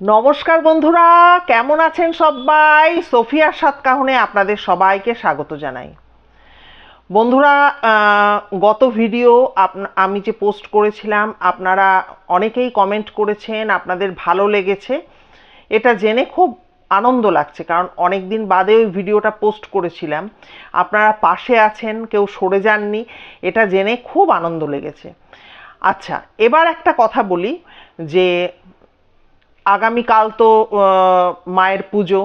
নমস্কার বন্ধুরা, কেমন আছেন সবাই? সোফিয়ার সাতকাহনে আপনাদের সবাইকে স্বাগত জানাই। বন্ধুরা গত ভিডিও আমি যে পোস্ট করেছিলাম, আপনারা অনেকেই কমেন্ট করেছেন, আপনাদের ভালো লেগেছে। এটা জেনে খুব আনন্দ লাগছে, কারণ অনেক দিন বাদে ওই ভিডিওটা পোস্ট করেছিলাম। আপনারা পাশে আছেন, কেউ সরে যাননি, এটা জেনে খুব আনন্দ লেগেছে। আচ্ছা এবার একটা কথা বলি, যে আগামীকাল তো মায়ের পুজো।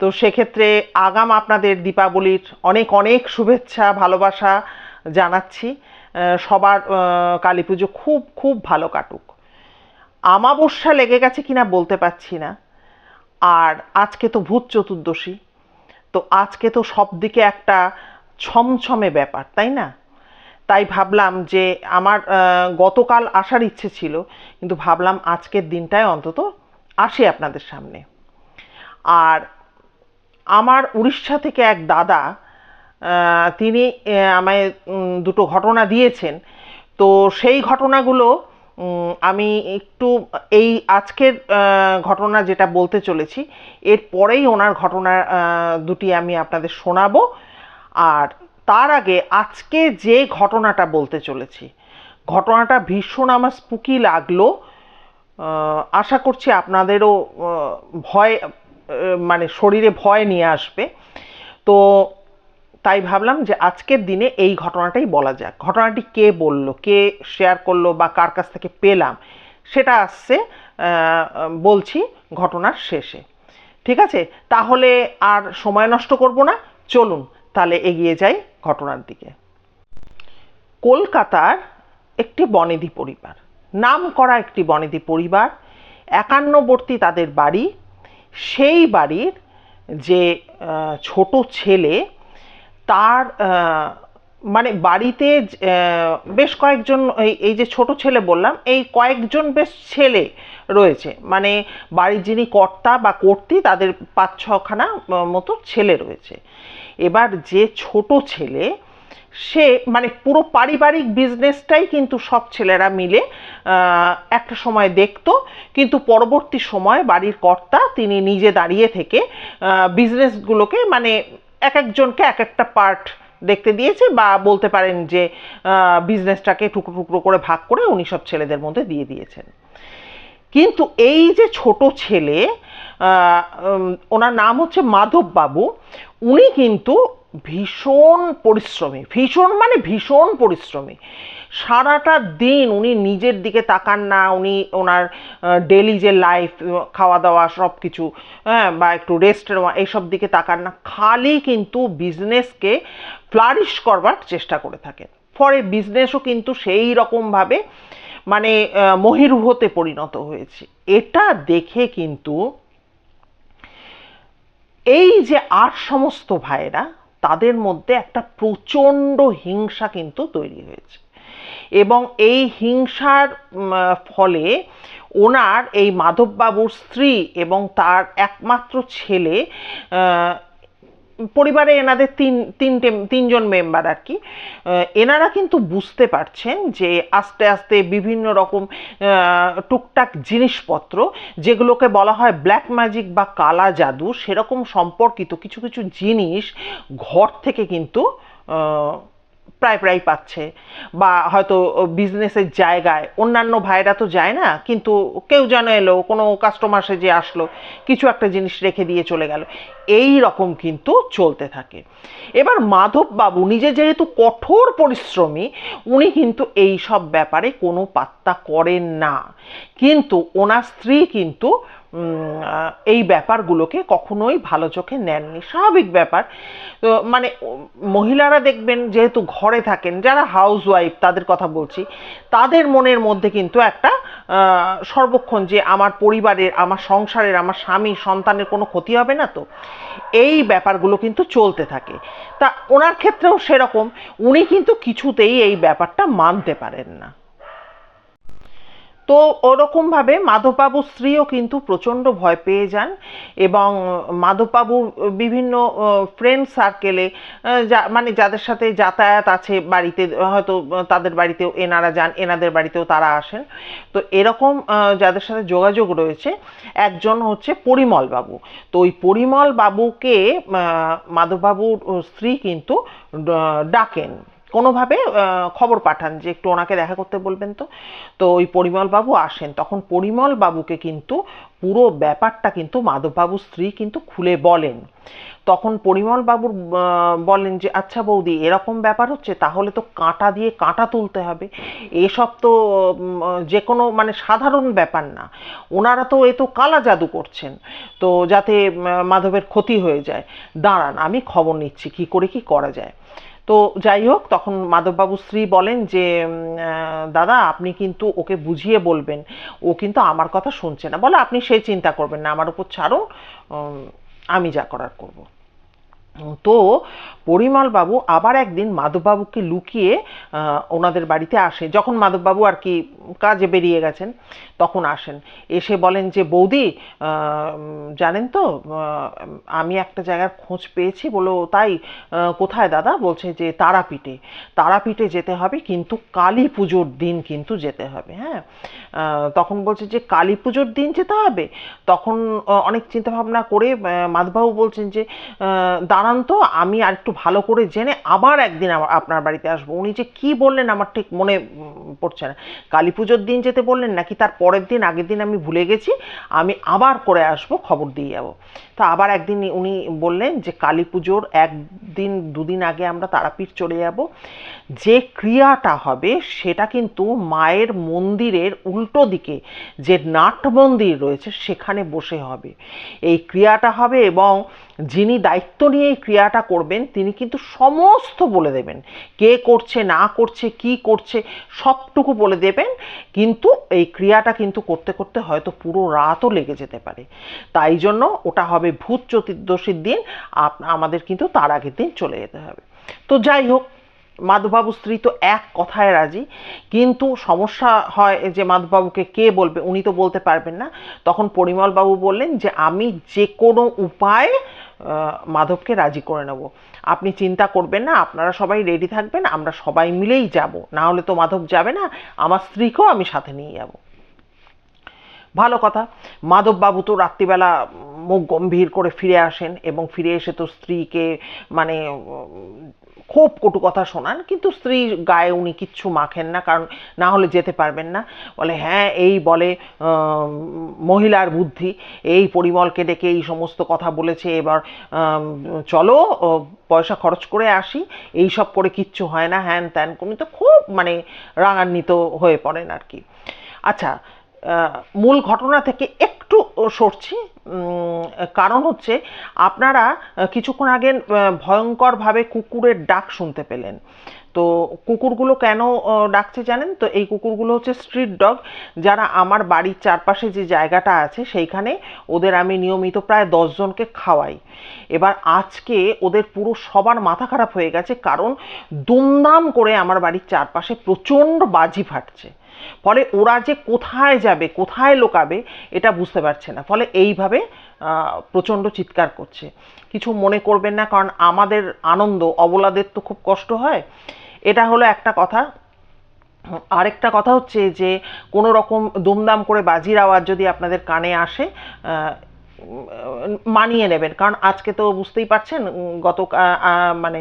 তো সেক্ষেত্রে আগাম আপনাদের দীপাবলির অনেক অনেক শুভেচ্ছা, ভালোবাসা জানাচ্ছি। সবার কালী পুজো খুব খুব ভালো কাটুক। আমাবস্যা লেগে গেছে কিনা বলতে পারছি না। আর আজকে তো ভূত চতুর্দশী। তো আজকে তো সব দিকে একটা ছমছমে ব্যাপার, তাই না? তাই ভাবলাম যে আমার গতকাল আসার ইচ্ছে ছিল, কিন্তু ভাবলাম আজকের দিনটায় অন্তত আসি আপনাদের সামনে। আর আমার উড়িষ্যা থেকে এক দাদা তিনি আমায় দুটো ঘটনা দিয়েছেন। তো সেই ঘটনাগুলো আমি একটু এই আজকের ঘটনা যেটা বলতে চলেছি, এর পরেই ওনার ঘটনা দুটি আমি আপনাদের শোনাবো। আর তার আগে আজকে যে ঘটনাটা বলতে চলেছি, ঘটনাটা ভীষণ আমার স্পুকি লাগল। আশা করছি আপনাদেরও ভয় মানে শরীরে ভয় নিয়ে আসবে। তো তাই ভাবলাম যে আজকের দিনে এই ঘটনাটাই বলা যাক। ঘটনাটি কে বলল, কে শেয়ার করল বা কার কাছ থেকে পেলাম, সেটা আসছে বলছি ঘটনার শেষে। ঠিক আছে? তাহলে আর সময় নষ্ট করব না। চলুন, তাহলে এগিয়ে যাই ঘটনার দিকে। কলকাতার একটি বনেদি পরিবার নাম করা একটি বনেদি পরিবার, একান্নবর্তী তাদের বাড়ি। সেই বাড়ির যে ছোট ছেলে, তার মানে বাড়িতে বেশ কয়েকজন এই যে ছোট ছেলে বললাম, এই কয়েকজন বেশ ছেলে রয়েছে। মানে বাড়ির যিনি কর্তা বা কর্ত্রী তাদের পাঁচ ছখানা মতো ছেলে রয়েছে। এবার যে ছোট ছেলে সে মানে পুরো পারিবারিক বিজনেসটাই কিন্তু সব ছেলেরা মিলে একটা সময় দেখতো। কিন্তু পরবর্তী সময় বাড়ির কর্তা তিনি নিজে দাঁড়িয়ে থেকে বিজনেসগুলোকে মানে এক একজনকে এক একটা পার্ট দেখতে দিয়েছে বা বলতে পারেন যে বিজনেসটাকে টুকরো টুকরো করে ভাগ করে উনি সব ছেলেদের মধ্যে দিয়ে দিয়েছেন। কিন্তু এই যে ছোট ছেলে ওনার নাম হচ্ছে মাধব বাবু উনি কিন্তু ভীষণ পরিশ্রমী। ভীষণ মানে ভীষণ পরিশ্রমী। সারাটা দিন উনি নিজের দিকে তাকান না, উনি ওনার ডেলি যে লাইফ খাওয়া দাওয়া সব কিছু হ্যাঁ বা একটু রেস্ট এইসব দিকে তাকান না, খালি কিন্তু বিজনেসকে ফ্লারিশ করবার চেষ্টা করে থাকেন। ফলে বিজনেসও কিন্তু সেই রকমভাবে মানে মহিরুহতে পরিণত হয়েছে। এটা দেখে কিন্তু এই যে আর সমস্ত ভাইয়েরা তাদের মধ্যে একটা প্রচণ্ড হিংসা কিন্তু তৈরি হয়েছে। এবং এই হিংসার ফলে ওনার এই মাধববাবুর স্ত্রী এবং তার একমাত্র ছেলে পরিবারে এনাদের তিন, তিনটে, তিনজন মেম্বার আর কি। এনারা কিন্তু বুঝতে পারছেন যে আস্তে আস্তে বিভিন্ন রকম টুকটাক জিনিসপত্র, যেগুলোকে বলা হয় ব্ল্যাক ম্যাজিক বা কালা জাদু, সেরকম সম্পর্কিত কিছু কিছু জিনিস ঘর থেকে কিন্তু প্রায় প্রায় পাচ্ছে। বা হয়তো বিজনেসের জায়গায়, অন্যান্য ভাইরা তো যায় না, কিন্তু কেউ যেন এলো, কোনো কাস্টমার সে যে আসলো, কিছু একটা জিনিস রেখে দিয়ে চলে গেল। এই রকম কিন্তু চলতে থাকে। এবার মাধব বাবু নিজে যেহেতু কঠোর পরিশ্রমী, উনি কিন্তু এই সব ব্যাপারে কোনো পাত্তা করেন না। কিন্তু ওনার স্ত্রী কিন্তু এই ব্যাপারগুলোকে কখনোই ভালো চোখে নেননি। স্বাভাবিক ব্যাপার। তো মানে মহিলারা দেখবেন যেহেতু ঘরে থাকেন, যারা হাউস ওয়াইফ তাদের কথা বলছি, তাদের মনের মধ্যে কিন্তু একটা সর্বক্ষণ যে আমার পরিবারের, আমার সংসারের, আমার স্বামী, সন্তানের কোনো ক্ষতি হবে না তো, এই ব্যাপারগুলো কিন্তু চলতে থাকে। তা ওনার ক্ষেত্রেও সেরকম। উনি কিন্তু কিছুতেই এই ব্যাপারটা মানতে পারেন না। তো ওরকমভাবে মাধববাবুর স্ত্রীও কিন্তু প্রচণ্ড ভয় পেয়ে যান এবং মাধববাবুর বিভিন্ন ফ্রেন্ড সার্কেলে যা মানে যাদের সাথে যাতায়াত আছে বাড়িতে, হয়তো তাদের বাড়িতেও এনারা যান, এনাদের বাড়িতেও তারা আসেন। তো এরকম যাদের সাথে যোগাযোগ রয়েছে, একজন হচ্ছে পরিমল বাবু তো ওই পরিমল বাবুকে মাধববাবুর স্ত্রী কিন্তু ডাকেন। কোনোভাবে খবর পাঠান যে একটু ওনাকে দেখা করতে বলবেন তো। তো ওই পরিমল বাবু আসেন। তখন পরিমল বাবুকে কিন্তু পুরো ব্যাপারটা কিন্তু মাধববাবুর স্ত্রী কিন্তু খুলে বলেন। তখন পরিমল বাবুর বলেন যে আচ্ছা বৌদি, এরকম ব্যাপার হচ্ছে, তাহলে তো কাঁটা দিয়ে কাঁটা তুলতে হবে। এসব তো যে কোনো মানে সাধারণ ব্যাপার না। ওনারা তো, এ তো কালা জাদু করছেন। তো যাতে মাধবের ক্ষতি হয়ে যায়। দাঁড়ান, আমি খবর নিচ্ছি, কি করে কি করা যায়? তো যাই হোক, তখন মাধববাবু স্ত্রী বলেন যে দাদা আপনি কিন্তু ওকে বুঝিয়ে বলবেন। ও কিন্তু আমার কথা শুনছে না। বলে, আপনি সেই চিন্তা করবেন না, আমার উপর ছাড়ুন আমি যা করার করব। তো পরিমল বাবু আবার একদিন মাধববাবুকে লুকিয়ে ওনাদের বাড়িতে আসে। যখন মাধববাবু আর কি কাজে বেরিয়ে গেছেন তখন আসেন। এসে বলেন যে, বৌদি জানেন তো আমি একটা জায়গার খোঁজ পেয়েছি। বলো তাই কোথায় দাদা? বলছে যে, তারাপীঠে। তারাপীঠে যেতে হবে কিন্তু কালী পুজোর দিন কিন্তু যেতে হবে হ্যাঁ? তখন বলছে যে, কালী পুজোর দিন যেতে হবে? তখন অনেক চিন্তা ভাবনা করে মাধবাবু বলছেন যে দাঁড়ান তো, আমি আর একটু ভালো করে জেনে আবার একদিন আপনার বাড়িতে আসব। উনি যে, কি বললেন আমার ঠিক মনে পড়ছে না। কালী পুজোর দিন যেতে বললেন নাকি তার পরের দিন আগের দিন আমি ভুলে গেছি আমি আবার করে আসব খবর দিয়ে যাব। তো আবার একদিন উনি বললেন যে কালী পুজোর একদিন, দুদিন আগে আমরা তারাপীঠ চলে যাব। যে ক্রিয়াটা হবে সেটা কিন্তু মায়ের মন্দিরের উল্টো দিকে যে নাট মন্দির রয়েছে সেখানে বসে হবে। এই ক্রিয়াটা হবে এবং যিনি দায়িত্ব নিয়ে এই ক্রিয়াটা করবেন তিনি কিন্তু সমস্ত বলে দেবেন। কে করছে, না করছে, কি করছে, সবটুকু বলে দেবেন। কিন্তু এই ক্রিয়াটা কিন্তু করতে করতে হয়তো পুরো রাতও লেগে যেতে পারে। তাই জন্য ওটা হবে ভূত চতুর্দশীর দিন আমাদের কিন্তু তার আগের দিন চলে যেতে হবে। তো যাই হোক, মাধববাবু স্ত্রী তো এক কথায় রাজি, কিন্তু সমস্যা হয় যে মাধববাবুকে কে বলবে উনি তো বলতে পারবেন না। তখন পরিমলবাবু বললেন যে আমি যে কোনো উপায়ে মাধবকে রাজি করে নেব। আপনি চিন্তা করবেন না, আপনারা সবাই রেডি থাকবেন, আমরা সবাই মিলেই যাব। না হলে তো মাধব যাবে না, আমার স্ত্রীকেও আমি সাথে নিয়ে যাব। ভালো কথা। মাধববাবু তো রাত্রিবেলা মুখ গম্ভীর করে ফিরে আসেন এবং ফিরে এসে তো স্ত্রীকে মানে খুব কটু কথা শোনান, কিন্তু স্ত্রী গায়ে উনি কিচ্ছু মাখেন না, কারণ না হলে যেতে পারবেন না। বলে হ্যাঁ এই বলে মহিলার বুদ্ধি, এই পরিমলকে ডেকে এই সমস্ত কথা বলেছে, এবার চলো পয়সা খরচ করে আসি, এই সব করে কিচ্ছু হয় না, হ্যান ত্যান। উনি তো খুব মানে রাগান্বিত হয়ে পড়েন আর কি। আচ্ছা মূল ঘটনা থেকে একটু সরছি। কারণ হচ্ছে আপনারা কিছুক্ষণ আগে ভয়ঙ্করভাবে কুকুরের ডাক শুনতে পেলেন। তো কুকুরগুলো কেন ডাকছে জানেন? তো এই কুকুরগুলো হচ্ছে স্ট্রিট ডগ, যারা আমার বাড়ির চারপাশে যে জায়গাটা আছে, সেইখানে ওদের আমি নিয়মিত প্রায় দশজনকে খাওয়াই। এবার আজকে ওদের পুরো সবার মাথা খারাপ হয়ে গেছে, কারণ দুমদাম করে আমার বাড়ির চারপাশে প্রচণ্ড বাজি ফাটছে। ফলে ওরা যে কোথায় যাবে, কোথায় লোকাবে, এটা বুঝতে পারছে না। ফলে এইভাবে প্রচণ্ড চিৎকার করছে। কিছু মনে করবেন না, কারণ আমাদের আনন্দ, অবলাদের তো খুব কষ্ট হয়। এটা হলো একটা কথা। আরেকটা কথা হচ্ছে যে কোনো রকম দুমদাম করে বাজির আওয়াজ যদি আপনাদের কানে আসে মানিয়ে নেবেন। কারণ আজকে তো বুঝতেই পারছেন গত মানে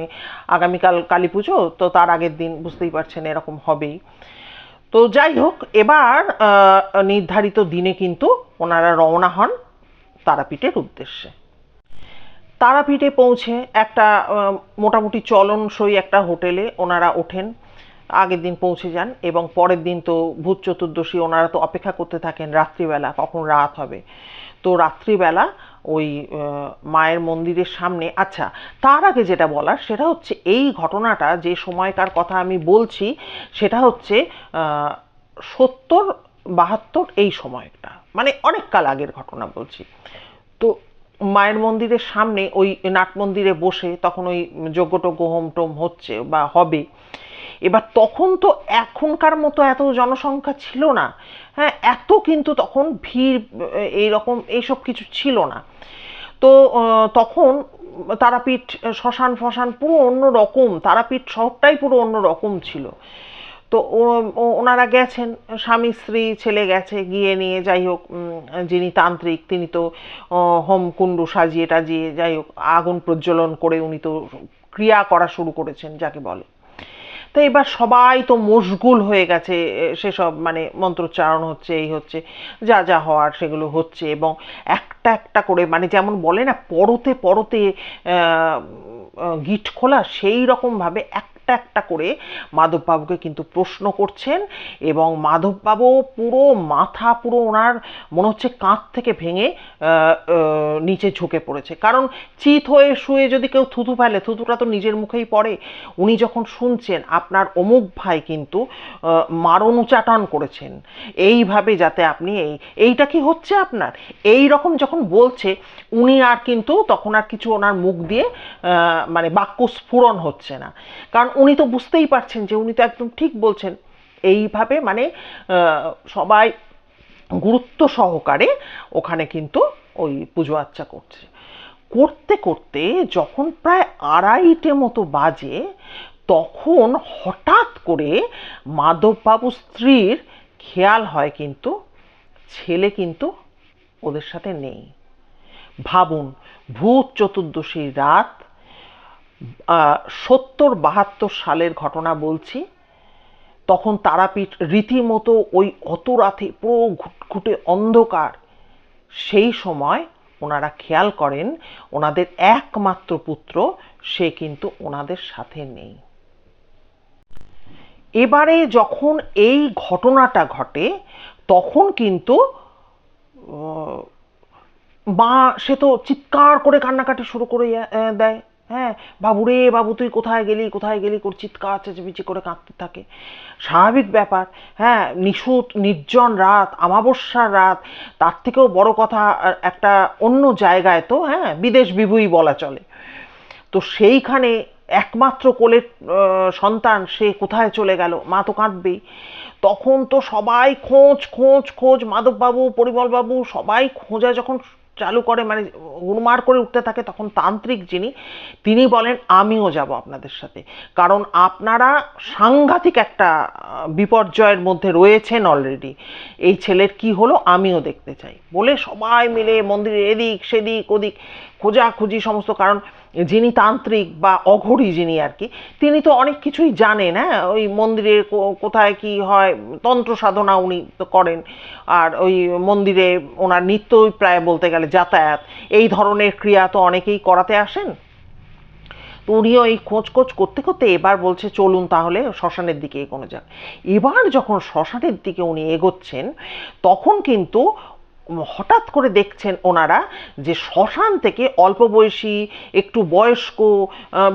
আগামীকাল কালী পুজো, তো তার আগের দিন বুঝতেই পারছেন এরকম হবেই। তো যাই হোক, এবার নির্ধারিত দিনে কিন্তু ওনারা রওনা হন তারাপীঠের উদ্দেশ্যে। তারাপীঠে পৌঁছে একটা মোটামুটি চলনসই একটা হোটেলে ওনারা ওঠেন, আগের দিন পৌঁছে যান এবং পরের দিন তো ভূত চতুর্দশী ওনারা তো অপেক্ষা করতে থাকেন রাত্রিবেলা, কখন রাত হবে। তো রাত্রিবেলা ওই মায়ের মন্দিরের সামনে। আচ্ছা তার আগে যেটা বলার, সেটা হচ্ছে এই ঘটনাটা, যে সময়কার কথা আমি বলছি, সেটা হচ্ছে সত্তর বাহাত্তর এই সময়টা। মানে অনেক কাল আগের ঘটনা বলছি। তো মায়ের মন্দিরের সামনে ওই নাট মন্দিরে বসে তখন ওই যজ্ঞটজ্ঞ হোম টোম হচ্ছে বা হবে। এবার তখন তো এখনকার মতো এত জনসংখ্যা ছিল না। হ্যাঁ এত কিন্তু তখন ভিড় এইরকম, এইসব কিছু ছিল না। তো তখন তারাপীঠ শ্মশান ফশান পুরো অন্য রকম, তারাপীঠ শহরটাই পুরো অন্য রকম ছিল। তো ওনারা গেছেন, স্বামী, স্ত্রী, ছেলে গেছে, গিয়ে নিয়ে যাই হোক যিনি তান্ত্রিক, তিনি তো হোমকুণ্ড সাজিয়ে টাজিয়ে যাই হোক, আগুন প্রজ্বলন করে উনি তো ক্রিয়া করা শুরু করেছেন, যাকে বলে। তো এবার সবাই তো মশগুল হয়ে গেছে সেসব মানে মন্ত্রোচ্চারণ হচ্ছে, এই হচ্ছে, যা যা হওয়ার সেগুলো হচ্ছে এবং একটা একটা করে মানে যেমন বলে না, পরতে পরতে গিট খোলা, সেই রকমভাবে একটা একটা করে মাধববাবুকে কিন্তু প্রশ্ন করছেন এবং মাধববাবু পুরো মাথা, পুরো ওনার মনে হচ্ছে কাঁধ থেকে ভেঙে নিচে ঝুঁকে পড়েছে। কারণ চিত হয়ে শুয়ে যদি কেউ থুতু ফেলে থুতুটা তো নিজের মুখেই পড়ে। উনি যখন শুনছেন, আপনার অমুক ভাই কিন্তু মারণ উচাটন করেছেন। এইভাবে যাতে আপনি এই, এইটা কি হচ্ছে আপনার? এই রকম যখন বলছে, উনি আর কিন্তু তখন আর কিছু ওনার মুখ দিয়ে মানে বাক্য স্ফুরণ হচ্ছে না। কারণ উনি তো বুঝতেই পারছেন যে উনি তো একদম ঠিক বলছেন। এইভাবে মানে সবাই গুরুত্ব সহকারে ওখানে কিন্তু ওই পুজো আচ্চা করছে। করতে করতে যখন প্রায় আড়াইটে মতো বাজে, তখন হঠাৎ করে মাধববাবু স্ত্রীর খেয়াল হয় কিন্তু, ছেলে কিন্তু ওদের সাথে নেই। ভাবুন, ভূত চতুর্দশীর রাত সত্তর বাহাত্তর সালের ঘটনা বলছি, তখন তারাপীঠ রীতিমতো ওই অত রাতে পুরো ঘুটঘুটে অন্ধকার। সেই সময় ওনারা খেয়াল করেন, ওনাদের একমাত্র পুত্র, সে কিন্তু ওনাদের সাথে নেই। এবারে যখন এই ঘটনাটা ঘটে, তখন কিন্তু মা সে তো চিৎকার করে কান্নাকাটি শুরু করে দেয়। হ্যাঁ বাবু রে, বাবু, তুই কোথায় গেলি? কোথায় গেলি? করে চিৎকার, চেঁচামেচি করে কাঁদতে থাকে। স্বাভাবিক ব্যাপার হ্যাঁ নিশুত নির্জন রাত আমাবস্যার রাত, তার থেকেও বড় কথা একটা অন্য জায়গায় তো হ্যাঁ বিদেশ বিভুই বলা চলে। তো সেইখানে একমাত্র কোলের সন্তান, সে কোথায় চলে গেল? মা তো কাঁদবেই। তখন তো সবাই খোঁজ খোঁজ খোঁজ, মাধববাবু, পরিমলবাবু, সবাই খোঁজা যখন চালু করে মানে উন্মার করে উঠতে থাকে তখন তান্ত্রিক যিনি, তিনি বলেন, আমিও যাব আপনাদের সাথে। কারণ আপনারা সাংঘাতিক একটা বিপর্যয়ের মধ্যে রয়েছেন অলরেডি এই ছেলের কি হলো? আমিও দেখতে চাই। বলে সবাই মিলে মন্দিরের এদিক, সেদিক, ওদিক, খোঁজাখুঁজি সমস্ত। কারণ যিনি তান্ত্রিক বা অঘরী যিনি আর কি, তিনি তো অনেক কিছুই জানেন হ্যাঁ? ওই মন্দিরে কোথায় কি হয়, তন্ত্র সাধনা উনি তো করেন, আর ওই মন্দিরে ওনার নিত্যই প্রায় বলতে গেলে যাতায়াত। এই ধরনের ক্রিয়া তো অনেকেই করাতে আসেন। তো উনিও এই খোঁজ খোঁজ করতে করতে এবার বলছে, চলুন তাহলে শ্মশানের দিকে এগোনো যাক। এবার যখন শ্মশানের দিকে উনি এগোচ্ছেন, তখন কিন্তু হঠাৎ করে দেখছেন ওনারা যে শ্মশান থেকে অল্প বয়সী একটু বয়স্ক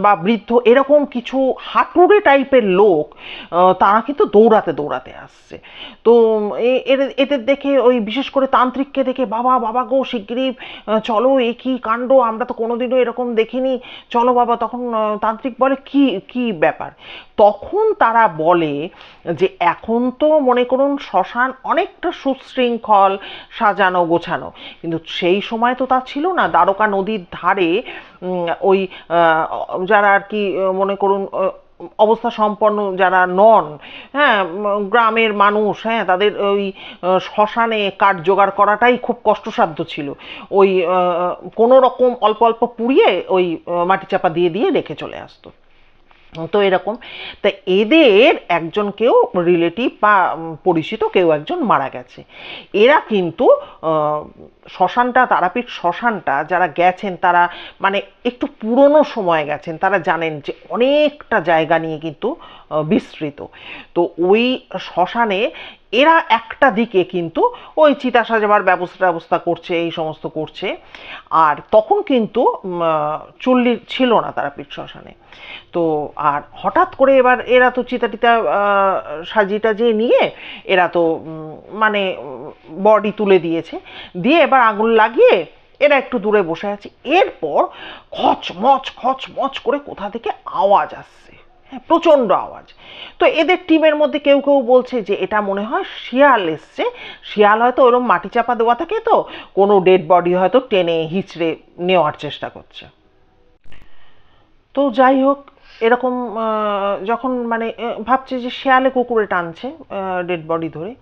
বা বৃদ্ধ এরকম কিছু হাঁটুড়ে টাইপের লোক তারা কিন্তু দৌড়াতে দৌড়াতে আসছে। তো এদের দেখে ওই বিশেষ করে তান্ত্রিককে দেখে বাবা বাবা গো শিগগিরই আহ, চলো এ কি কাণ্ড? আমরা তো কোনোদিনও এরকম দেখিনি। চলো বাবা তখন তান্ত্রিক বলে কি কি ব্যাপার? তখন তারা বলে যে, এখন তো মনে করুন শ্মশান অনেকটা সুশৃঙ্খল, সাজানো, গোছানো। কিন্তু সেই সময় তো তা ছিল না। দ্বারকা নদীর ধারে ওই যারা আর কি মনে করুন অবস্থা সম্পন্ন যারা নন হ্যাঁ গ্রামের মানুষ হ্যাঁ তাদের ওই শ্মশানে কাঠ জোগাড় করাটাই খুব কষ্টসাধ্য ছিল। ওই কোনো রকম অল্প অল্প পুড়িয়ে ওই মাটি চাপা দিয়ে দিয়ে রেখে চলে আসতো। তো এরকম। তা এদের একজন কেউ রিলেটিভ বা পরিচিত কেউ একজন মারা গেছে। এরা কিন্তু শ্মশানটা তারাপীঠ শ্মশানটা যারা গেছেন তারা মানে একটু পুরনো সময়ে গেছেন তারা জানেন যে অনেকটা জায়গা নিয়ে কিন্তু বিস্তৃত। তো ওই শ্মশানে এরা একটা দিকে কিন্তু ওই চিতা সাজাবার ব্যবস্থা ব্যবস্থা করছে এই সমস্ত করছে। আর তখন কিন্তু চুল্লি ছিল না তারাপীঠ শ্মশানে। তো আর হঠাৎ করে এবার এরা তো চিতা টিতা আহ, সাজিয়ে টাজিয়ে নিয়ে এরা তো মানে বডি তুলে দিয়েছে। দিয়ে এবার আগুন লাগিয়ে এরা একটু দূরে বসে আছে। এরপর খচ মচ খচ মচ করে কোথা থেকে আওয়াজ আসছে? হ্যাঁ প্রচণ্ড আওয়াজ। তো এদের টিমের মধ্যে কেউ কেউ বলছে যে এটা মনে হয় শিয়াল এসছে। শিয়াল হয়তো ওরকম মাটি চাপা দেওয়া থাকে তো, কোনো ডেড বডি হয়তো টেনে হিচড়ে নেওয়ার চেষ্টা করছে। তো যাই হোক, এরকম যখন মানে ভাবছে যে শেয়ালে কুকুরে টানছে ডেড বডি ধরে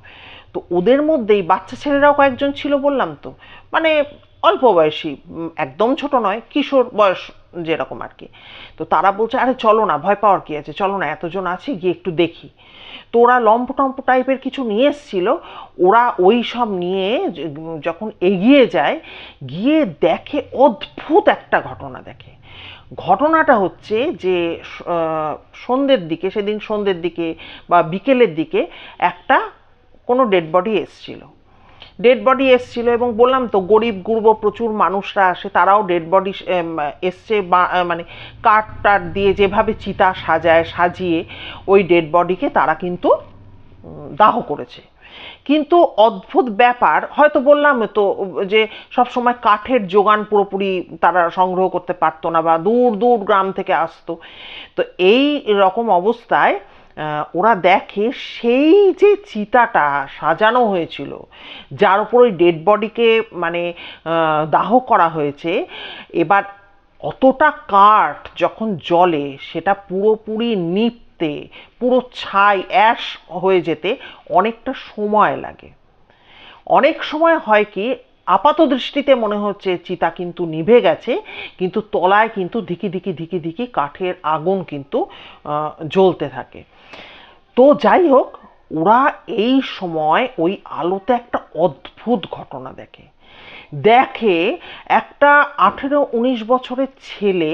তো ওদের মধ্যেই বাচ্চা ছেলেরাও কয়েকজন ছিল বললাম তো। মানে অল্প বয়সী একদম ছোট নয়, কিশোর বয়স যেরকম আর কি। তো তারা বলছে, আরে চলো না, ভয় পাওয়ার কি আছে? চলো না, এতজন আছি, গিয়ে একটু দেখি। তো ওরা লম্প টম্প টাইপের কিছু নিয়ে এসছিল। ওরা ওই সব নিয়ে যখন এগিয়ে যায়, গিয়ে দেখে অদ্ভুত একটা ঘটনা দেখে। ঘটনাটা হচ্ছে যে সন্ধ্যের দিকে, সেদিন সন্ধ্যের দিকে বা বিকেলের দিকে একটা কোনো ডেড বডি এসছিল। ডেড বডি এসছিল এবং বললাম তো, গরিব, গুরব, প্রচুর মানুষরা আসে, তারাও ডেড বডি এসছে বা মানে কাঠ টাট দিয়ে যেভাবে চিতা সাজায়, সাজিয়ে ওই ডেড বডিকে তারা কিন্তু দাহ করেছে। কিন্তু অদ্ভুত ব্যাপার, হয়তো বললাম তো, যে সব সময় কাঠের যোগান পুরোপুরি তারা সংগ্রহ করতে পারতো না বা দূর দূর গ্রাম থেকে আসতো। তো এই রকম অবস্থায় ওরা দেখে সেই যে চিতাটা সাজানো হয়েছিল, যার উপর ওই ডেড বডিকে মানে দাহ করা হয়েছে, এবার অতটা কাঠ যখন জলে সেটা পুরোপুরি নিপতে, পুরো ছাই অ্যাশ হয়ে যেতে অনেকটা সময় লাগে। অনেক সময় হয় কি আপাত দৃষ্টিতে মনে হচ্ছে চিতা কিন্তু নিভে গেছে, কিন্তু তলায় কিন্তু ধিকি ধিকি ধিকি ধিকি কাঠের আগুন কিন্তু জ্বলতে থাকে। তো যাই হোক, ওরা এই সময় ওই আলোতে একটা অদ্ভুত ঘটনা দেখে। দেখে একটা আঠেরো উনিশ বছরের ছেলে,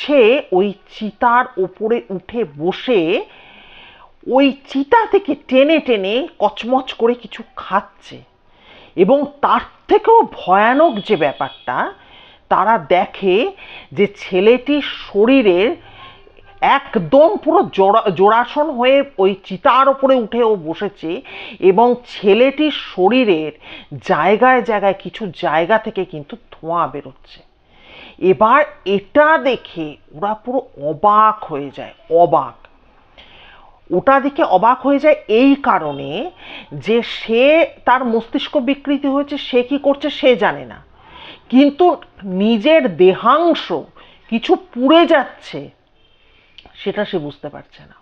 সে ওই চিতার ওপরে উঠে বসে ওই চিতা থেকে টেনে টেনে কচমচ করে কিছু খাচ্ছে এবং তার থেকেও ভয়ানক যে ব্যাপারটা, তারা দেখে যে ছেলেটির শরীরের একদম পুরো জোড়া, জোড়াসন হয়ে ওই চিতার ওপরে উঠে ও বসেছে এবং ছেলেটির শরীরের জায়গায় জায়গায়, কিছু জায়গা থেকে কিন্তু ধোঁয়া বেরোচ্ছে। এবার এটা দেখে ওরা পুরো অবাক হয়ে যায়, অবাক। ওটা দেখে অবাক হয়ে যায় এই কারণে যে সে তার মস্তিষ্ক বিকৃতি হয়েছে, সে কি করছে সে জানে না। কিন্তু নিজের দেহাংশ কিছু পুড়ে যাচ্ছে, সেটা সে বুঝতে পারছে না।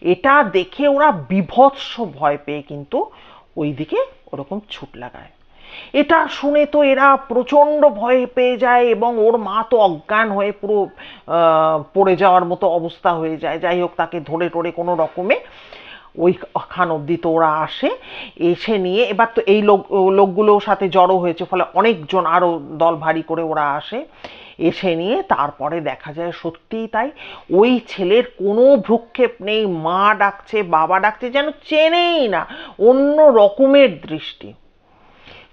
এটা দেখে ওরা বিভৎস ভয় পেয়ে কিন্তু ওই দিকে ওরকম ছুট লাগায়। এটা শুনে তো এরা প্রচণ্ড ভয় পেয়ে যায় এবং ওর মা তো অজ্ঞান হয়ে পুরো পড়ে যাওয়ার মতো অবস্থা হয়ে যায়। যাই হোক, তাকে ধরে টরে কোনো রকমে ওই খান অবধি তো ওরা আসে, এসে নিয়ে এবার তো এই লোক, লোকগুলোর সাথে জড়ো হয়েছে, ফলে অনেকজন আরও দল ভারী করে ওরা আসে, এসে নিয়ে তারপরে দেখা যায় সত্যিই তাই, ওই ছেলের কোনো ভ্রুক্ষেপ নেই, মা ডাকছে, বাবা ডাকছে, যেন চেনেই না, অন্য রকমের দৃষ্টি।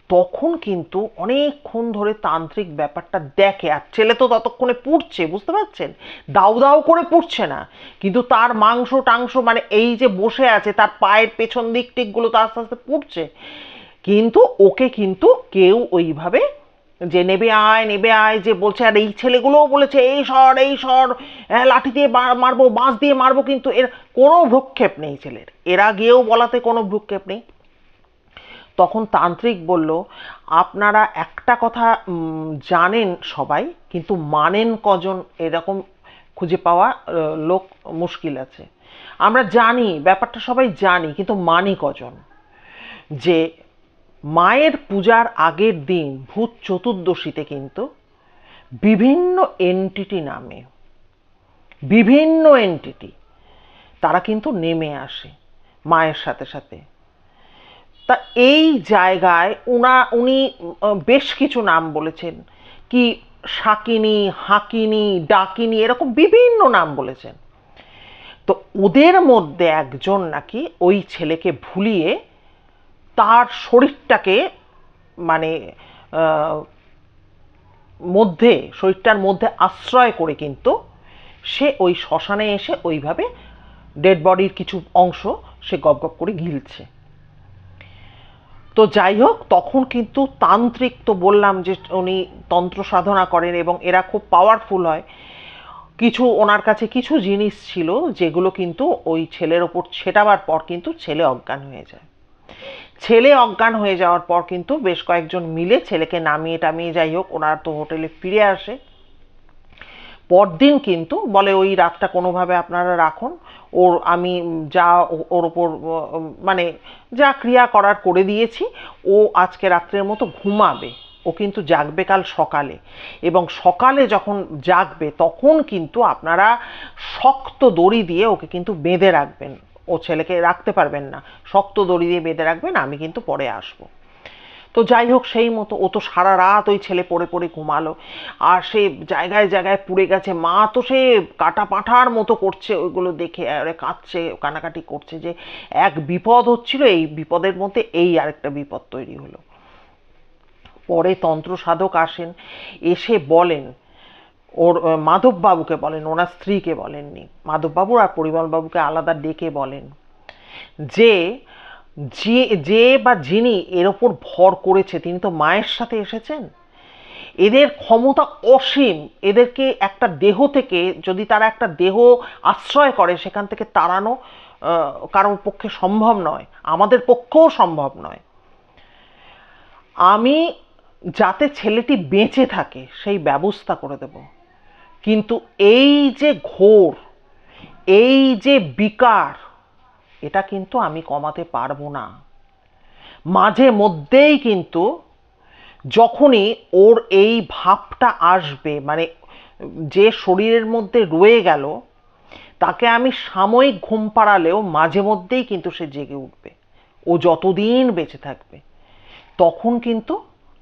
তখন কিন্তু অনেকক্ষণ ধরে তান্ত্রিক ব্যাপারটা দেখে আর ছেলে তো ততক্ষণে পুড়ছে বুঝতে পারছেন? দাউ দাউ করে পুড়ছে না। কিন্তু তার মাংস টাংস মানে এই যে বসে আছে তার পায়ের পেছন দিক টিকগুলো তো আস্তে আস্তে পুড়ছে। কিন্তু ওকে কিন্তু কেউ ওইভাবে যে নেবে আয় নেবে আয় যে বলছে আর এই ছেলেগুলোও বলেছে এই সর এই সর হ্যাঁ, লাঠি দিয়ে মারবো বাঁশ দিয়ে মারবো। কিন্তু এর কোনো ভ্রুক্ষেপ নেই ছেলের। এরা গিয়েও বলাতে কোনো ভ্রুক্ষেপ নেই। তখন তান্ত্রিক বলল, আপনারা একটা কথা জানেন সবাই, কিন্তু মানেন কজন এরকম খুঁজে পাওয়া লোক মুশকিল আছে। আমরা জানি, ব্যাপারটা সবাই জানি, কিন্তু মানি কজন? যে মায়ের পূজার আগের দিন ভূত চতুর্দশীতে কিন্তু বিভিন্ন এন্টিটি নামে, বিভিন্ন এন্টিটি তারা কিন্তু নেমে আসে মায়ের সাথে সাথে। তা এই জায়গায় উনা, উনি বেশ কিছু নাম বলেছেন। কি শাকিনী, হাকিনী, ডাকিনী, এরকম বিভিন্ন নাম বলেছেন। তো ওদের মধ্যে একজন নাকি ওই ছেলেকে ভুলিয়ে তার শরীরটাকে মানে মধ্যে, শরীরটার মধ্যে আশ্রয় করে কিন্তু সে ওই শ্মশানে এসে ওইভাবে ডেড বডির কিছু অংশ সে গপ গপ করে গিলছে। তো যাই হোক, তখন কিন্তু তান্ত্রিক তো বললাম যে উনি তন্ত্র সাধনা করেন এবং এরা খুব পাওয়ারফুল হয়। কিছু ওনার কাছে কিছু জিনিস ছিল যেগুলো কিন্তু ওই ছেলের ওপর ছেটাবার পর কিন্তু ছেলে অজ্ঞান হয়ে যায়। ছেলে অজ্ঞান হয়ে যাওয়ার পর কিন্তু বেশ কয়েকজন মিলে ছেলেকে নামিয়ে টামিয়ে যাই হোক, ওনার তো হোটেলে ফিরে আসে। পরদিন কিন্তু বলে ওই রাতটা কোনোভাবে আপনারা রাখুন। ওর আমি যা ওর ওপর মানে যা ক্রিয়া করার করে দিয়েছি, ও আজকে রাত্রের মতো ঘুমাবে। ও কিন্তু জাগবে কাল সকালে। এবং সকালে যখন জাগবে, তখন কিন্তু আপনারা শক্ত দড়ি দিয়ে ওকে কিন্তু বেঁধে রাখবেন। ও ছেলেকে রাখতে পারবেন না। শক্ত দড়ি দিয়ে বেঁধে রাখবেন, আমি কিন্তু পরে আসব। তো যাই হোক, সেই মতো ও তো সারা রাত ওই ছেলে পড়ে পড়ে ঘুমালো। আর সে জায়গায় জায়গায় পুড়ে গেছে। মা তো সে কাটা পাঁঠার মতো করছে, ওইগুলো দেখে, আরে কাঁদছে কানাকাটি করছে যে এক বিপদ হচ্ছিল, এই বিপদের মধ্যে এই আরেকটা বিপদ তৈরি হলো। পরে তন্ত্র সাধক আসেন, এসে বলেন, ওর মাধববাবুকে বলেন, ওনার স্ত্রীকে বলেননি। মাধববাবু আর পরিমলবাবুকে আলাদা ডেকে বলেন যে যে যে বা যিনি এর ওপর ভর করেছে, তিনি তো মায়ের সাথে এসেছেন। এদের ক্ষমতা অসীম। এদেরকে একটা দেহ থেকে, যদি তারা একটা দেহ আশ্রয় করে, সেখান থেকে তাড়ানো কারোর পক্ষে সম্ভব নয়। আমাদের পক্ষেও সম্ভব নয়। আমি যাতে ছেলেটি বেঁচে থাকে, সেই ব্যবস্থা করে দেব। কিন্তু এই যে ঘোর, এই যে বিকার এটা কিন্তু আমি কমাতে পারব না। মাঝে মধ্যেই কিন্তু যখনই ওর এই ভাবটা আসবে মানে যে শরীরের মধ্যে রয়ে গেল, তাকে আমি সাময়িক ঘুম পাড়ালেও মাঝে মধ্যেই কিন্তু সে জেগে উঠবে। ও যতদিন বেঁচে থাকবে, তখন কিন্তু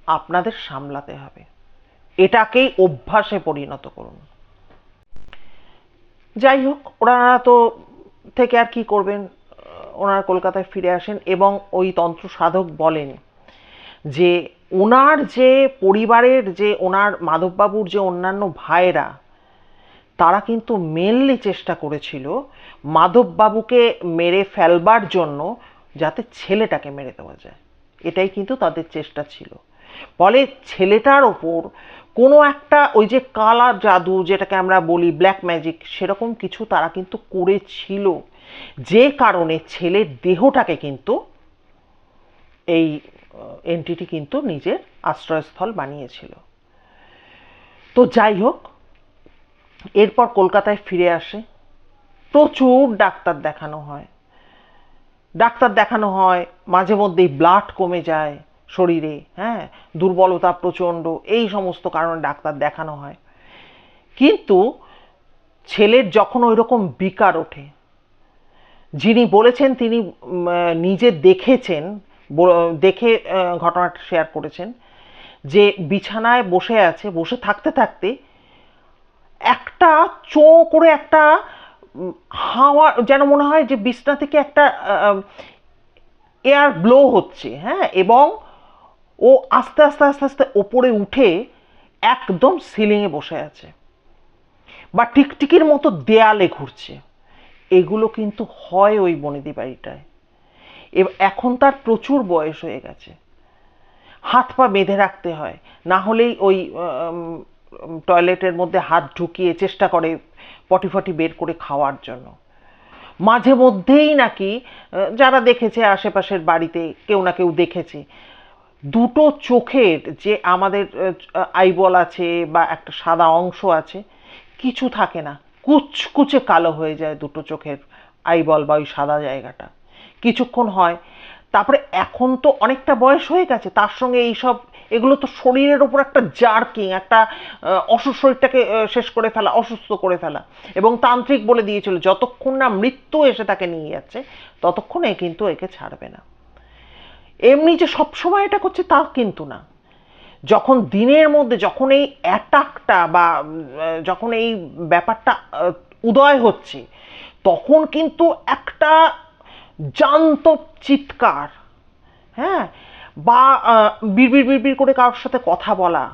আপনাদের সামলাতে হবে। এটাকেই অভ্যাসে পরিণত করুন। যাই হোক, ওনারা তো থেকে আর কি করবেন? ওনারা কলকাতায় ফিরে আসেন এবং ওই তন্ত্র সাধক বলেন যে ওনার যে পরিবারের যে ওনার মাধববাবুর যে অন্যান্য ভাইয়েরা, তারা কিন্তু মেনলি চেষ্টা করেছিল মাধববাবুকে মেরে ফেলবার জন্য যাতে ছেলেটাকে মেরে দেওয়া যায়। এটাই কিন্তু তাদের চেষ্টা ছিল। ফলে ছেলেটার ওপর কোনো একটা ওই যে কালা জাদু যেটাকে আমরা বলি ব্ল্যাক ম্যাজিক সেরকম কিছু তারা কিন্তু করেছিল। যে কারণে ছেলের দেহটাকে কিন্তু এই এন্টিটি কিন্তু নিজের আশ্রয়স্থল বানিয়েছিল। তো যাই হোক, এরপর কলকাতায় ফিরে আসে। প্রচুর ডাক্তার দেখানো হয়। ডাক্তার দেখানো হয়, মাঝে মধ্যেই ব্লাড কমে যায় শরীরে হ্যাঁ দুর্বলতা প্রচণ্ড, এই সমস্ত কারণে ডাক্তার দেখানো হয়। কিন্তু ছেলের যখন ওই রকম বিকার ওঠে যিনি বলেছেন, তিনি নিজে দেখেছেন দেখে ঘটনাটা শেয়ার করেছেন যে বিছানায় বসে আছে, বসে থাকতে থাকতে একটা চো করে একটা হাওয়া যেন মনে হয় যে বিছনা থেকে একটা এয়ার ব্লো হচ্ছে হ্যাঁ? এবং ও আস্তে আস্তে আস্তে আস্তে ওপরে উঠে একদম সিলিংয়ে বসে আছে। বা টিকটিকির মতো দেয়ালে ঘুরছে। এগুলো কিন্তু হয় ওই বনেদি বাড়িটায়। এখন তার প্রচুর বয়স হয়ে গেছে। হাত পা বেঁধে রাখতে হয়। না হলেই ওই টয়লেটের মধ্যে হাত ঢুকিয়ে চেষ্টা করে পটি ফটি বের করে খাওয়ার জন্য। মাঝে মধ্যেই নাকি যারা দেখেছে আশেপাশের বাড়িতে, কেউ না কেউ দেখেছে, দুটো চোখের যে আমাদের আইবল আছে বা একটা সাদা অংশ আছে, কিছু থাকে না। কুচকুচে কালো হয়ে যায় দুটো চোখের আইবল বা ওই সাদা জায়গাটা। কিছুক্ষণ হয়, তারপরে এখন তো অনেকটা বয়স হয়ে গেছে, তার সঙ্গে এইসব, এগুলো তো শরীরের ওপর একটা জার্কিং, একটা অসুস্থ শরীরটাকে শেষ করে ফেলা, অসুস্থ করে ফেলা। এবং তান্ত্রিক বলে দিয়েছিল, যতক্ষণ না মৃত্যু এসে তাকে নিয়ে যাচ্ছে, ততক্ষণ এ কিন্তু একে ছাড়বে না। এমনি যে সবসময় এটা করছে, তা কিন্তু না। যখন দিনের মধ্যে যখন এই অ্যাটাকটা বা যখন এই ব্যাপারটা উদয় হচ্ছে, তখন কিন্তু একটা জান্ত চিৎকার হ্যাঁ? বা বিড়বিড় বিড়বিড় করে কারোর সাথে কথা বলা,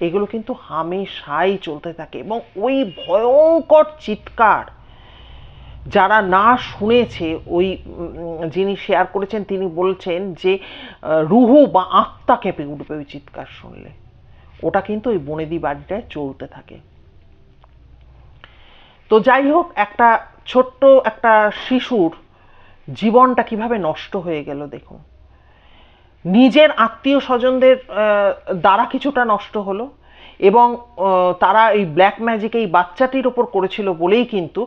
এগুলো কিন্তু হামেশাই চলতে থাকে এবং ওই ভয়ঙ্কর চিৎকার যারা না শুনেছে ওই যিনি শেয়ার করেছেন, তিনি বলছেন যে রুহু বা আত্মা কেঁপে উঠবে ওই চিৎকার শুনলে। ওটা কিন্তু ওই বনেদি বাড়িটায় চলতে থাকে। তো যাই হোক, একটা ছোট্ট একটা শিশুর জীবনটা কীভাবে নষ্ট হয়ে গেল দেখুন। নিজের আত্মীয় স্বজনদের দ্বারা কিছুটা নষ্ট হলো। এবং তারা এই ব্ল্যাক ম্যাজিক এই বাচ্চাটির ওপর করেছিল বলেই কিন্তু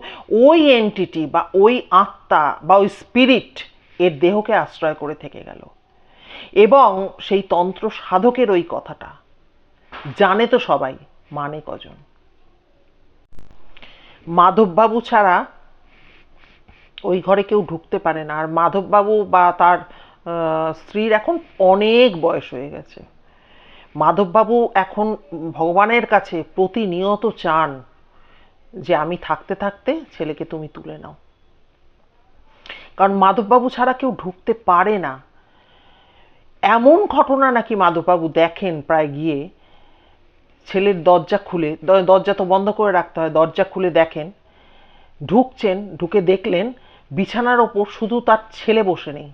ওই এন্টিটি বা ওই আত্মা বা ওই স্পিরিট এর দেহকে আশ্রয় করে থেকে গেল। এবং সেই তন্ত্র সাধকের ওই কথাটা। জানে তো সবাই মানে কজন। মাধববাবু ছাড়া ওই ঘরে কেউ ঢুকতে পারে না। আর মাধববাবু বা তার স্ত্রীর এখন অনেক বয়স হয়ে গেছে। মাধববাবু এখন ভগবানের কাছে প্রতিনিয়ত চান যে আমি থাকতে থাকতে ছেলেকে তুমি তুলে নাও। কারণ মাধববাবু ছাড়া কেউ ঢুকতে পারে না। এমন ঘটনা নাকি মাধববাবু দেখেন প্রায় গিয়ে ছেলের দরজা খুলে, দরজা তো বন্ধ করে রাখতে হয়, দরজা খুলে দেখেন, ঢুকছেন, ঢুকে দেখলেন, বিছানার ওপর শুধু তার ছেলে বসে নেই।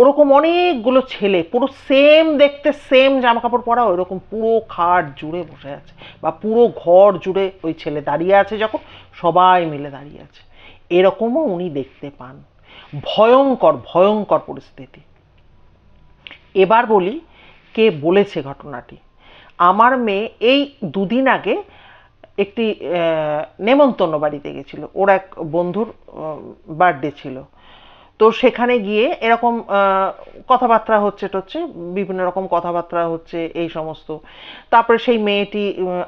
ওরকম অনেকগুলো ছেলে, পুরো সেম দেখতে সেম জামা কাপড় পরা, ওইরকম পুরো খাট জুড়ে বসে আছে বা পুরো ঘর জুড়ে ওই ছেলে দাঁড়িয়ে আছে যখন সবাই মিলে দাঁড়িয়ে আছে। এরকমও উনি দেখতে পান। ভয়ঙ্কর ভয়ঙ্কর পরিস্থিতি। এবার বলি কে বলেছে ঘটনাটি। আমার মেয়ে এই দুদিন আগে একটি নেমন্তন্ন বাড়িতে গেছিল। ওর এক বন্ধুর বার্থডে ছিল। তো সেখানে গিয়ে এরকম কথাবার্তা হচ্ছে টচ্ছে, বিভিন্ন রকম কথাবার্তা হচ্ছে এই সমস্ত। তারপরে সেই মেয়েটি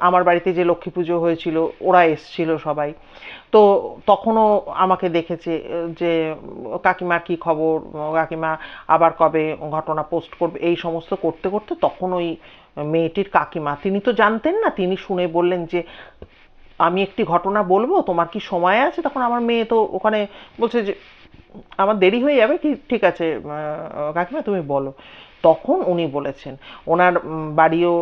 আমার বাড়িতে যে লক্ষ্মী পুজো হয়েছিল, ওরা এসছিল সবাই। তো তখনও আমাকে দেখেছে যে কাকিমার কি খবর, কাকিমা আবার কবে ঘটনা পোস্ট করবে, এই সমস্ত করতে করতে তখন ওই মেয়েটির কাকিমা, তিনি তো জানতেন না, তিনি শুনে বললেন যে, আমি একটি ঘটনা বলব, তোমার কি সময় আছে? তখন আমার মেয়ে তো ওখানে বলছে যে আমার দেরি হয়ে যাবে কি, ঠিক আছে কাকিমা, তুমি বলো। তখন উনি বলেছেন, ওনার বাড়িও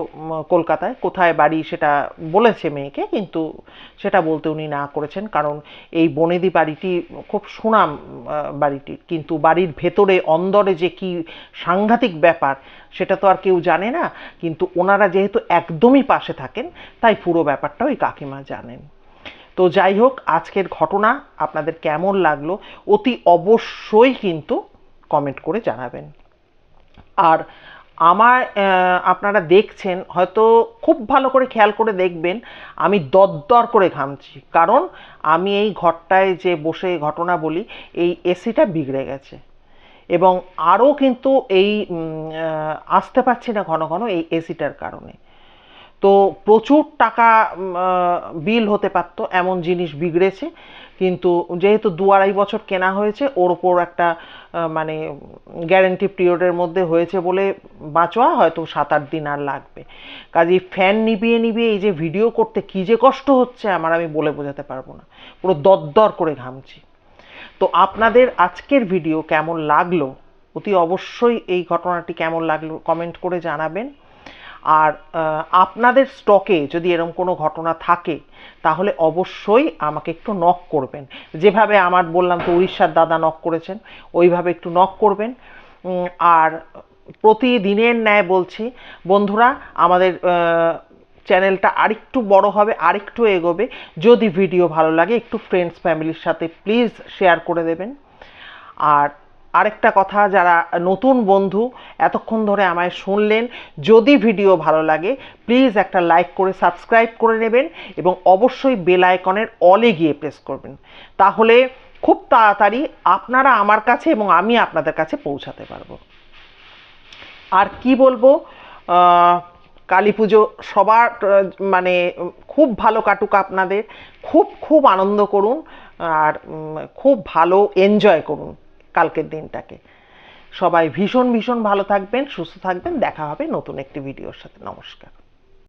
কলকাতায়, কোথায় বাড়ি সেটা বলেছে মেয়েকে, কিন্তু সেটা বলতে উনি না করেছেন, কারণ এই বনেদি বাড়িটি খুব সুনাম বাড়িটি। কিন্তু বাড়ির ভেতরে, অন্দরে যে কি সাংঘাতিক ব্যাপার, সেটা তো আর কেউ জানে না। কিন্তু ওনারা যেহেতু একদমই পাশে থাকেন, তাই পুরো ব্যাপারটা ওই কাকিমা জানেন। তো যাই হোক, আজকের ঘটনা আপনাদের কেমন লাগল অতি অবশ্যই কিন্তু কমেন্ট করে জানাবেন। আর আমার আপনারা দেখছেন, হয়তো খুব ভালো করে খেয়াল করে দেখবেন, আমি দরদর করে ঘামছি। কারণ আমি এই ঘরটায় যে বসে ঘটনা বলি, এই এসিটা বিগড়ে গেছে। এবং আরও কিন্তু এই আসতে পারছি না ঘন ঘন এই এসিটার কারণে। তো প্রচুর টাকা বিল হতে পারতো, এমন জিনিস বিগড়েছে। কিন্তু যেহেতু দু আড়াই বছর কেনা হয়েছে, ওর ওপর একটা মানে গ্যারেন্টি পিরিয়ডের মধ্যে হয়েছে বলে বাঁচোয়া হয়তো সাত আট দিন আর লাগবে। কাজেই ফ্যান নিবিয়ে নিবিয়ে এই যে ভিডিও করতে কী যে কষ্ট হচ্ছে আমার আমি বলে বোঝাতে পারব না। পুরো দরদর করে ঘামছি। তো আপনাদের আজকের ভিডিও কেমন লাগল? অতি অবশ্যই এই ঘটনাটি কেমন লাগল কমেন্ট করে জানাবেন। আর আপনাদের স্টকে যদি এরকম কোনো ঘটনা থাকে, তাহলে অবশ্যই আমাকে একটু নক করবেন। যেভাবে আমার বললাম তো উড়িষ্যার দাদা নক করেছেন, ওইভাবে একটু নক করবেন। আর প্রতিদিনের ন্যায় বলছি, বন্ধুরা, আমাদের চ্যানেলটা আরেকটু বড় হবে, আরেকটু এগোবে। যদি ভিডিও ভালো লাগে, একটু ফ্রেন্ডস ফ্যামিলির সাথে প্লিজ শেয়ার করে দেবেন। আর আরেকটা কথা, যারা নতুন বন্ধু, এতক্ষণ ধরে আমায় শুনলেন, যদি ভিডিও ভালো লাগে প্লিজ একটা লাইক করে সাবস্ক্রাইব করে নেবেন এবং অবশ্যই বেল আইকনের অলে গিয়ে প্রেস করবেন। তাহলে খুব তাড়াতাড়ি আপনারা আমার কাছে এবং আমি আপনাদের কাছে পৌঁছাতে পারব। আর কি বলব কালী পুজো সবার মানে খুব ভালো কাটুক আপনাদের, খুব খুব আনন্দ করুন, আর খুব ভালো এনজয় করুন। কালকের দিনটাকে। সবাই ভীষণ ভীষণ ভালো থাকবেন, সুস্থ থাকবেন। দেখা হবে নতুন একটি ভিডিওর সাথে। নমস্কার।